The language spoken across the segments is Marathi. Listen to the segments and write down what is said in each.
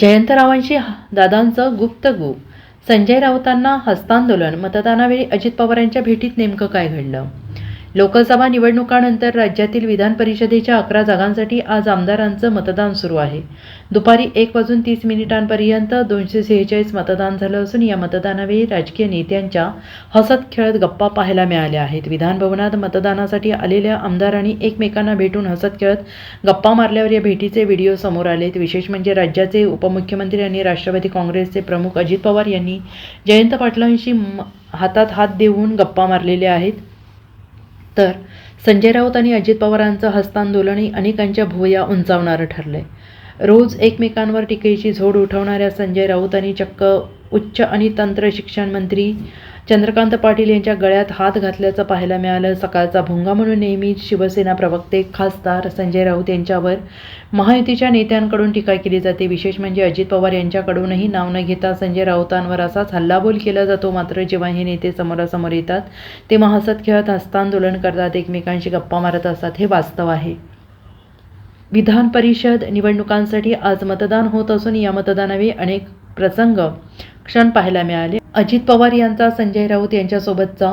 जयंतरावांशी दादांचं गुप्त गूप. संजय राऊतांना हस्तांदोलन मतदानावेळी अजित पवारांच्या भेटीत नेमकं काय घडलं? लोकसभा निवडणुकानंतर राज्यातील विधान परिषदेच्या अकरा जागांसाठी आज आमदारांचं मतदान सुरू आहे. दुपारी एक वाजून तीस मिनिटांपर्यंत दोनशे सेहेचाळीस मतदान झालं असून या मतदानावेळी राजकीय नेत्यांच्या हसत खेळत गप्पा पाहायला मिळाल्या आहेत. विधानभवनात मतदानासाठी आलेल्या आमदारांनी एकमेकांना भेटून हसत खेळत गप्पा मारल्यावर या भेटीचे व्हिडिओ समोर आलेत. विशेष म्हणजे राज्याचे उपमुख्यमंत्री आणि राष्ट्रवादी काँग्रेसचे प्रमुख अजित पवार यांनी जयंत पाटलांशी म- हातात हात देऊन गप्पा मारलेल्या आहेत. तर संजय राऊत आणि अजित पवारांचं हस्तांदोलनही अनेकांच्या भुवया उंचावणारं ठरलंय. रोज एकमेकांवर टीकेची झोड उठवणाऱ्या संजय राऊत आणि चक्क उच्च आणि तंत्र शिक्षण मंत्री चंद्रकांत पाटील यांच्या गळ्यात हात घातल्याचं पाहायला मिळालं. सकाळचा भोंगा म्हणून नेहमीच शिवसेना प्रवक्ते खासदार संजय राऊत यांच्यावर महायुतीच्या नेत्यांकडून टीका केली जाते. विशेष म्हणजे अजित पवार यांच्याकडूनही नाव न घेता संजय राऊतांवर असाच हल्लाबोल केला जातो. मात्र जेव्हा हे नेते समोरासमोर येतात तेव्हा हसत खेळत हस्तांदोलन करतात. एकमेकांशी गप्पा मारत असतात हे वास्तव आहे. विधान परिषद निवडणुकांसाठी आज मतदान होत असून या मतदानावेळी अनेक प्रसंग क्षण पाहायला मिळाले. अजित पवार यांचा संजय राऊत यांच्यासोबतचा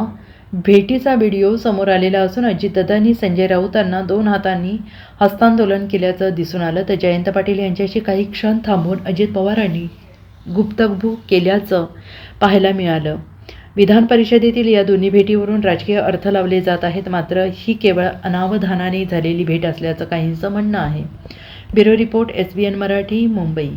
भेटीचा व्हिडिओ समोर आलेला असून अजितदादांनी संजय राऊतांना दोन हातांनी हस्तांदोलन केल्याचं दिसून आलं. तर जयंत पाटील यांच्याशी काही क्षण थांबून अजित पवारांनी गुप्तगू केल्याचं पाहायला मिळालं. विधान परिषदेतील या दोन्ही भेटीवरून राजकीय अर्थ लावले जात आहेत. मात्र ही केवळ अनावधानाने झालेली भेट असल्याचं काहींचं म्हणणं आहे. Bureau report S B N Marathi Mumbai.